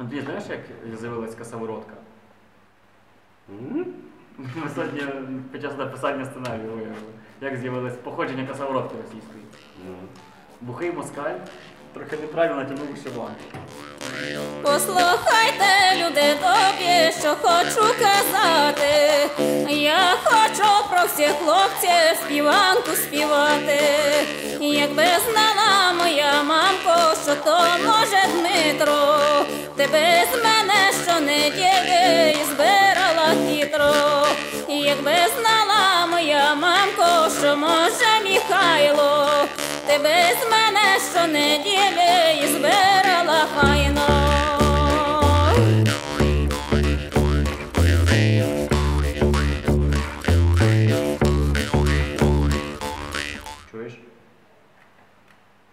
Андрій, знаєш, як з'явилась косоворотка? Ми сьогодні під час написання сценарію виявили, як з'явилось походження косоворотки російської. Бухий москаль трохи неправильно натягнув вишиванку. Послухайте, люди добрі, що хочу казати. Я хочу про всіх хлопців співанку співати. Якби знала моя мамко, що то може Дмитро, тебе з мене щонеділі збирала хитро. Якби знала моя мамко, що може Михайло, тебе з мене щонеділі збирала файно. Чуєш?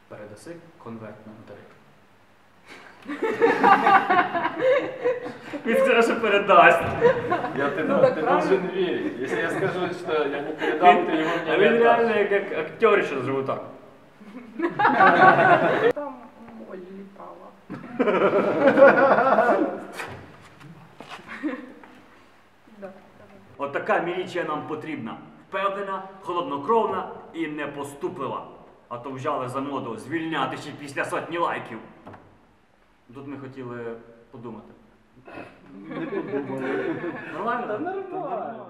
Передаси конверт на нотарик. Він скаже, що передасть. Я ты, Ну, да- так ты правильно. должен верить. Если я скажу, что я не передам, ты его А мне він не реально отдашь. як актер ще живу так. Там моль літала. Да, давай. От така міліція нам потрібна. Впевнена, холоднокровна і непоступлива. А то взяли за моду звільняти ще після сотні лайків. Тут ми хотіли подумати. Не подумали. Нормально? Да нормально.